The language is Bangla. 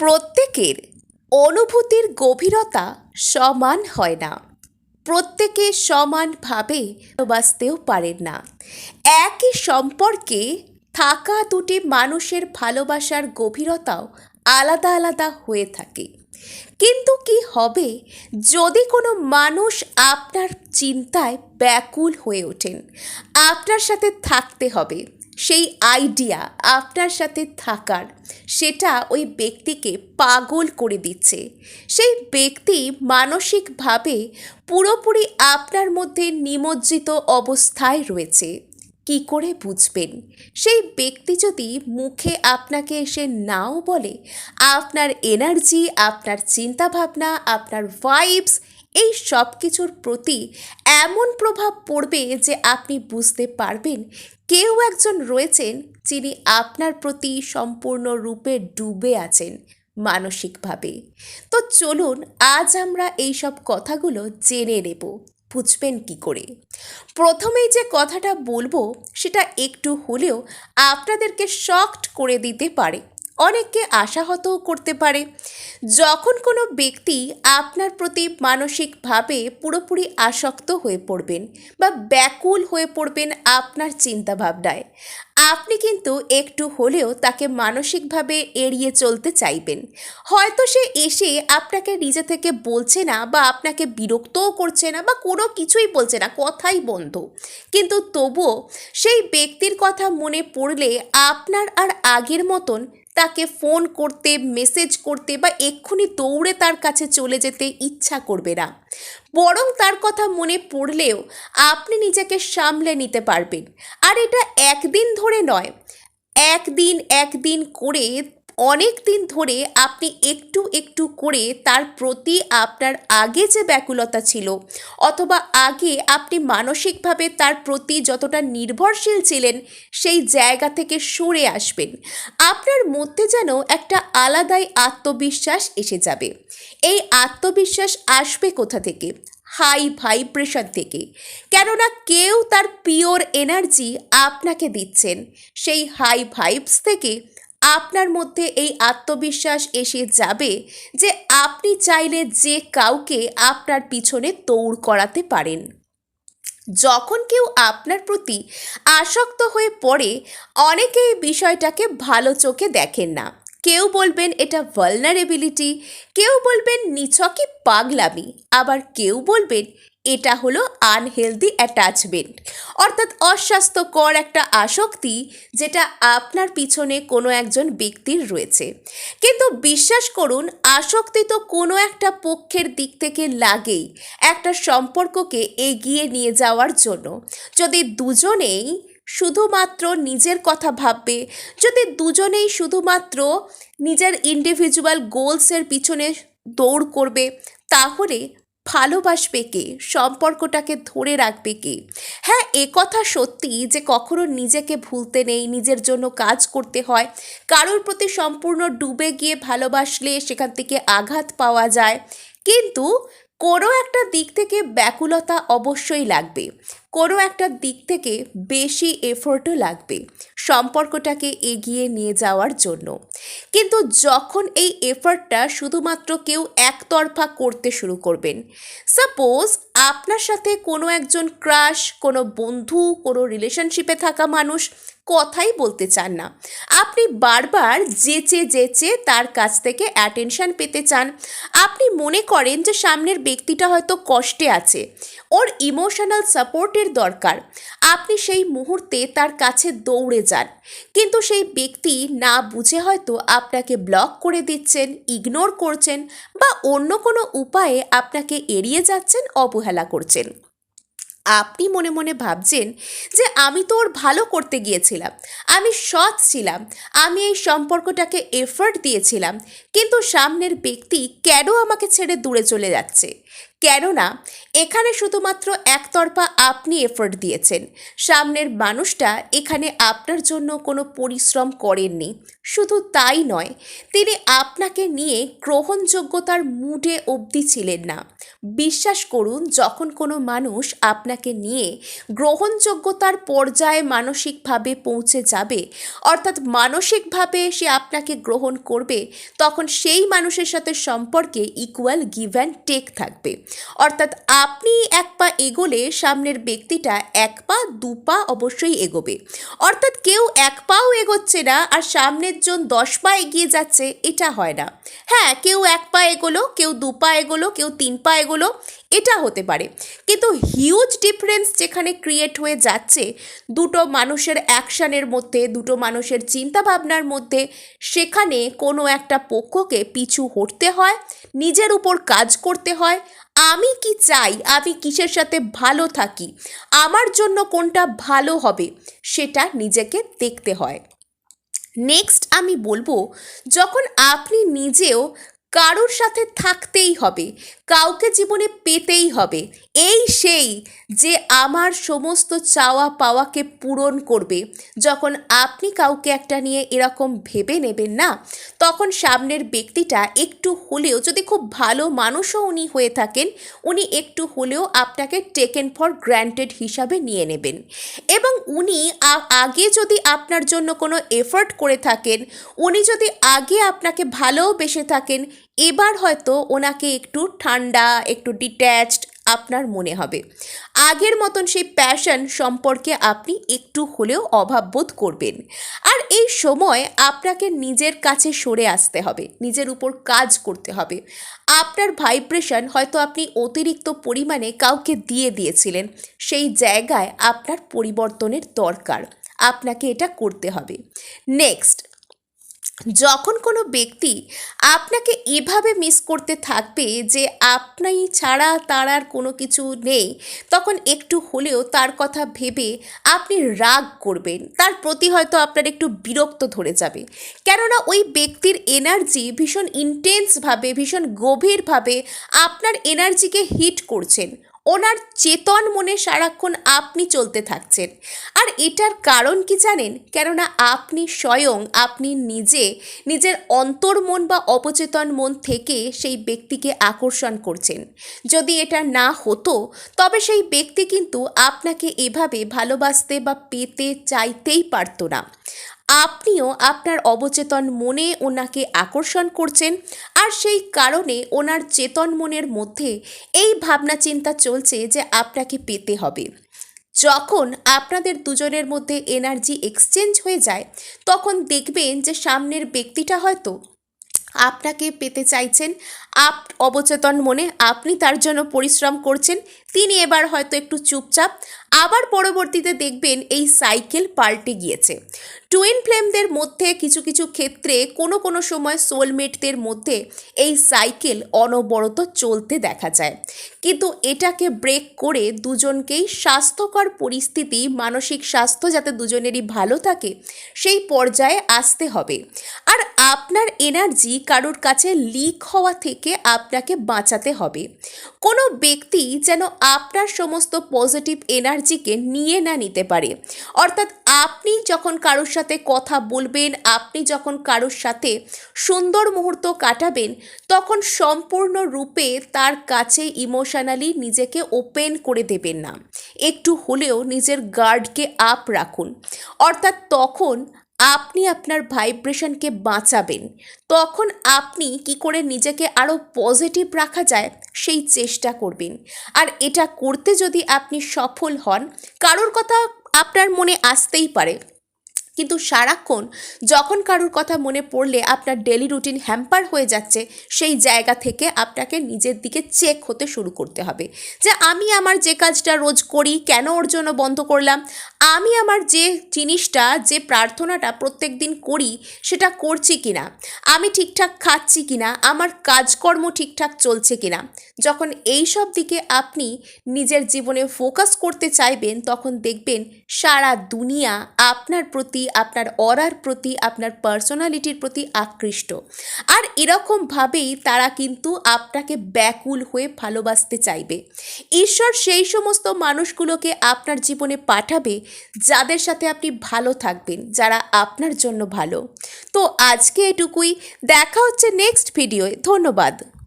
প্রত্যেকের অনুভূতির গভীরতা সমান হয় না। প্রত্যেকে সমানভাবে ভালোবাসতেও পারেন না। একই সম্পর্কে থাকা দুটি মানুষের ভালোবাসার গভীরতাও আলাদা আলাদা হয়ে থাকে। কিন্তু কি হবে যদি কোনো মানুষ আপনার চিন্তায় ব্যাকুল হয়ে ওঠেন? আপনার সাথে থাকতে হবে। সেই আইডিয়া আপনার সাথে থাকার, সেটা ওই ব্যক্তিকে পাগল করে দিচ্ছে। সেই ব্যক্তি মানসিকভাবে পুরোপুরি আপনার মধ্যে নিমজ্জিত অবস্থায় রয়েছে। কি করে বুঝবেন? সেই ব্যক্তি যদি মুখে আপনাকে এসে নাও বলে, আপনার এনার্জি আপনার চিন্তাভাবনা, আপনার ভাইবস এই সব কিছুর প্রতি এমন প্রভাব পড়বে যে আপনি বুঝতে পারবেন কেউ একজন রয়েছেন যিনি আপনার প্রতি সম্পূর্ণ রূপে ডুবে আছেন মানসিকভাবে। তো চলুন আজ আমরা এই সব কথাগুলো জেনে নেব। বুঝবেন কি করে? প্রথমেই যে কথাটা বলব সেটা একটু হলেও আপনাদেরকে শক্ট করে দিতে পারে। অনেককে আশাহতও করতে পারে। যখন কোনো ব্যক্তি আপনার প্রতি মানসিকভাবে পুরোপুরি আসক্ত হয়ে পড়বেন বা ব্যাকুল হয়ে পড়বেন আপনার চিন্তাভাবনায়, আপনি কিন্তু একটু হলেও তাকে মানসিকভাবে এড়িয়ে চলতে চাইবেন। হয়তো সে এসে আপনাকে নিজে থেকে বলছে না বা আপনাকে বিরক্তও করছে না বা কোনো কিছুই বলছে না, কথাই বন্ধ। কিন্তু তবুও সেই ব্যক্তির কথা মনে পড়লে আপনার আর আগের মতন তাকে ফোন করতে, মেসেজ করতে বা এক্ষুনি দৌড়ে তার কাছে চলে যেতে ইচ্ছা করবে না। বরং তার কথা মনে পড়লেও আপনি নিজেকে সামলে নিতে পারবেন। আর এটা একদিন ধরে নয়, একদিন একদিন করে অনেক দিন ধরে আপনি একটু একটু করে তার প্রতি আপনার আগে যে ব্যাকুলতা ছিল, অথবা আগে আপনি মানসিকভাবে তার প্রতি যতটা নির্ভরশীল ছিলেন, সেই জায়গা থেকে সরে আসবেন। আপনার মধ্যে যেন একটা আলাদাই আত্মবিশ্বাস এসে যাবে। এই আত্মবিশ্বাস আসবে কোথা থেকে? হাই ভাইব্রেশন থেকে। কেননা কেউ তার পিওর এনার্জি আপনাকে দিচ্ছেন, সেই হাই ভাইবস থেকে আপনার মধ্যে এই আত্মবিশ্বাস এসে যাবে যে আপনি চাইলে যে কাউকে আপনার পিছনে দৌড় করাতে পারেন। যখন কেউ আপনার প্রতি আসক্ত হয়ে পড়ে অনেকে এই বিষয়টাকে ভালো চোখে দেখেন না। কেউ বলবেন এটা ভালনারেবিলিটি কেউ বলবেন নিছকই পাগলামি, আবার কেউ বলবেন এটা হলো আনহেলদি অ্যাটাচমেন্ট অর্থাৎ অস্বাস্থ্যকর একটা আসক্তি যেটা আপনার পিছনে কোনো একজন ব্যক্তির রয়েছে। কিন্তু বিশ্বাস করুন, আসক্তি তো কোনো একটা পক্ষের দিক থেকে লাগেই একটা সম্পর্ককে এগিয়ে নিয়ে যাওয়ার জন্য। যদি দুজনেই শুধুমাত্র নিজের কথা ভাববে, যদি দুজনেই শুধুমাত্র নিজের ইন্ডিভিজুয়াল গোলসের পিছনে দৌড় করবে, তাহলে ভালোবাসবে কে? সম্পর্কটাকে ধরে রাখবে কে? হ্যাঁ এ কথা সত্যি যে কখনো নিজেকে ভুলতে নেই, নিজের জন্য কাজ করতে হয়। কারোর প্রতি সম্পূর্ণ ডুবে গিয়ে ভালোবাসলে সেখান থেকে আঘাত পাওয়া যায়। কিন্তু কোনো একটা দিক থেকে ব্যাকুলতা অবশ্যই লাগবে। কোনো একটা দিক থেকে বেশি এফোর্টও লাগবে সম্পর্কটাকে এগিয়ে নিয়ে যাওয়ার জন্য। কিন্তু যখন এই এফোর্টটা শুধুমাত্র কেউ একতরফা করতে শুরু করবেন, সাপোজ আপনার সাথে কোনো একজন ক্রাশ, কোনো বন্ধু, কোনো রিলেশনশিপে থাকা মানুষ কথাই বলতে চান না। আপনি বারবার যেচে যেচে তার কাছ থেকে অ্যাটেনশন পেতে চান। আপনি মনে করেন যে সামনের ব্যক্তিটা হয়তো কষ্টে আছে। ওর ইমোশনাল সাপোর্টের দরকার। আপনি সেই মুহূর্তে তার কাছে দৌড়ে যান। কিন্তু সেই ব্যক্তি না বুঝে হয়তো আপনাকে ব্লক করে দিচ্ছেন ইগনোর করছেন বা অন্য কোনো উপায়ে আপনাকে এড়িয়ে যাচ্ছেন, অবহেলা করছেন। আপনি মনে মনে ভাবছেন যে আমি তো ওর ভালো করতে গিয়েছিলাম, আমি সৎ ছিলাম, আমি এই সম্পর্কটাকে এফর্ট দিয়েছিলাম, কিন্তু সামনের ব্যক্তি কেন আমাকে ছেড়ে দূরে চলে যাচ্ছে? কেননা, এখানে শুধুমাত্র একতরফা আপনি এফোর্ট দিয়েছেন। সামনের মানুষটা এখানে আপনার জন্য কোনো পরিশ্রম করেননি। শুধু তাই নয়, তিনি আপনাকে নিয়ে গ্রহণযোগ্যতার মুডে অবধি ছিলেন না। বিশ্বাস করুন, যখন কোনো মানুষ আপনাকে নিয়ে গ্রহণযোগ্যতার পর্যায়ে মানসিকভাবে পৌঁছে যাবে, অর্থাৎ মানসিকভাবে সে আপনাকে গ্রহণ করবে, তখন সেই মানুষের সাথে সম্পর্কে ইকুয়াল গিভ অ্যান্ড টেক থাকবে। অর্থাৎ আপনি এক পা এগোলে সামনের ব্যক্তিটা এক পা, দু পা অবশ্যই এগোবে। অর্থাৎ কেউ এক পাও এগোচ্ছে না আর সামনের জন দশ পা এগিয়ে যাচ্ছে, এটা হয় না। হ্যাঁ কেউ এক পা এগোলো, কেউ দু পা এগোলো, কেউ তিন পা এগোলো এটা হতে পারে। কিন্তু হিউজ ডিফারেন্স যেখানে ক্রিয়েট হয়ে যাচ্ছে, দুটো মানুষের অ্যাকশানের মধ্যে, দুটো মানুষের চিন্তাভাবনার মধ্যে, সেখানে কোনো একটা পক্ষকে পিছু হটতে হয়, নিজের উপর কাজ করতে হয়, আমি কি চাই, আমি কিসের সাথে ভালো থাকি, আমার জন্য কোনটা ভালো হবে, সেটা নিজেকে দেখতে হয়। নেক্সট আমি বলব, যখন আপনি নিজেও কারোর সাথে থাকতেই হবে কাউকে জীবনে পেতেই হবে। এই সেই যে আমার সমস্ত চাওয়া পাওয়াকে পূরণ করবে। যখন আপনি কাউকে একটা নিয়ে এরকম ভেবে নেবেন না, তখন সামনের ব্যক্তিটা একটু হলেও, যদি খুব ভালো মানুষও উনি হয়ে থাকেন, উনি একটু হলেও আপনাকে টেকেন ফর গ্র্যান্টেড হিসাবে নিয়ে নেবেন। এবং উনি আগে যদি আপনার জন্য কোনো এফোর্ট করে থাকেন, উনি যদি আগে আপনাকে ভালোবেসে থাকেন, এবার হয়তো ওনাকে একটু ঠান্ডা একটু ডিট্যাচড আপনার মনে হবে। আগের মতন সেই প্যাশন সম্পর্কে আপনি একটু হলেও অভাব বোধ করবেন। আর এই সময় আপনাকে নিজের কাছে সরে আসতে হবে, নিজের উপর কাজ করতে হবে। আপনার ভাইব্রেশন হয়তো আপনি অতিরিক্ত পরিমাণে কাউকে দিয়ে দিয়েছিলেন, সেই জায়গায় আপনার পরিবর্তনের দরকার। আপনাকে এটা করতে হবে। নেক্সট যখন কোনো ব্যক্তি আপনাকে এভাবে মিস করতে থাকবে যে আপনি ছাড়া তার আর কোনো কিছু নেই, তখন একটু হলেও তার কথা ভেবে আপনি রাগ করবেন। তার প্রতি হয়তো আপনার একটু বিরক্ত ধরে যাবে। কেননা ওই ব্যক্তির এনার্জি ভীষণ ইন্টেন্সভাবে ভীষণ গভীরভাবে আপনার এনার্জিকে হিট করছেন। ওনার চেতন মনে সারাক্ষণ আপনি চলতে থাকছেন। আর এটার কারণ কি জানেন? কেননা আপনি স্বয়ং, আপনি নিজে, নিজের অন্তর্মন বা অপচেতন মন থেকে সেই ব্যক্তিকে আকর্ষণ করছেন। যদি এটা না হতো, তবে সেই ব্যক্তি কিন্তু আপনাকে এভাবে ভালোবাসতে বা পেতে চাইতেই পারতো না। আপনিও আপনার অবচেতন মনে ওনাকে আকর্ষণ করছেন আর সেই কারণে ওনার চেতন মনের মধ্যে এই ভাবনা চিন্তা চলছে যে আপনাকে পেতে হবে। যখন আপনাদের দুজনের মধ্যে এনার্জি এক্সচেঞ্জ হয়ে যায়, তখন দেখবেন যে সামনের ব্যক্তিটা হয়তো আপনাকে পেতে চাইছেন, আপ, অবচেতন মনে আপনি তার জন্য পরিশ্রম করছেন তিনি এবার হয়তো একটু চুপচাপ, আবার পরবর্তীতে দেখবেন এই সাইকেল পাল্টে গিয়েছে। টুইন ফ্লেমদের মধ্যে কিছু কিছু ক্ষেত্রে কোনো কোনো সময় সোলমেটদের মধ্যে এই সাইকেল অনবরত চলতে দেখা যায়। কিন্তু এটাকে ব্রেক করে দুজনকেই স্বাস্থ্যকর পরিস্থিতি, মানসিক স্বাস্থ্য যাতে দুজনেরই ভালো থাকে, সেই পর্যায়ে আসতে হবে। আর আপনার এনার্জি কারোর কাছে লিক হওয়া থেকে আপনাকে বাঁচাতে হবে। কোনো ব্যক্তি যেন আপনার সমস্ত পজিটিভ এনার্জিকে নিয়ে না নিতে পারে। অর্থাৎ আপনি যখন কারোর সাথে কথা বলবেন, আপনি যখন কারোর সাথে সুন্দর মুহূর্ত কাটাবেন, তখন সম্পূর্ণরূপে তার কাছে ইমোশনালি নিজেকে ওপেন করে দেবেন না। একটু হলেও নিজের গার্ডকে আপ রাখুন। অর্থাৎ তখন আপনি আপনার ভাইব্রেশনকে বাঁচাবেন। তখন আপনি কি করে নিজেকে আরও পজিটিভ রাখা যায়, সেই চেষ্টা করবেন। আর এটা করতে যদি আপনি সফল হন, কারোর কথা আপনার মনে আসতেই পারে। কিন্তু সারাক্ষণ যখন কারোর কথা মনে পড়লে আপনার ডেলি রুটিন হ্যাম্পার হয়ে যাচ্ছে, সেই জায়গা থেকে আপনাকে নিজের দিকে চেক হতে শুরু করতে হবে। যে আমি আমার যে কাজটা রোজ করি, কেন ওর জন্য বন্ধ করলাম? আমি আমার যে জিনিসটা, যে প্রার্থনাটা প্রত্যেক দিন করি, সেটা করছি কি না আমি ঠিকঠাক খাচ্ছি কিনা? আমার কাজকর্ম ঠিকঠাক চলছে কিনা? যখন এই সব দিকে আপনি নিজের জীবনে ফোকাস করতে চাইবেন, তখন দেখবেন সারা দুনিয়া আপনার প্রতি আপনার অরার প্রতি, আপনার পার্সোনালিটির প্রতি আকৃষ্ট। আর এরকমভাবেই তারা কিন্তু আপনাকে ব্যাকুল হয়ে ভালোবাসতে চাইবে। ঈশ্বর সেই সমস্ত মানুষগুলোকে আপনার জীবনে পাঠাবে যাদের সাথে আপনি ভালো থাকবেন, যারা আপনার জন্য ভালো। তো আজকে এটুকুই। দেখা হচ্ছে নেক্সট ভিডিওয় ধন্যবাদ।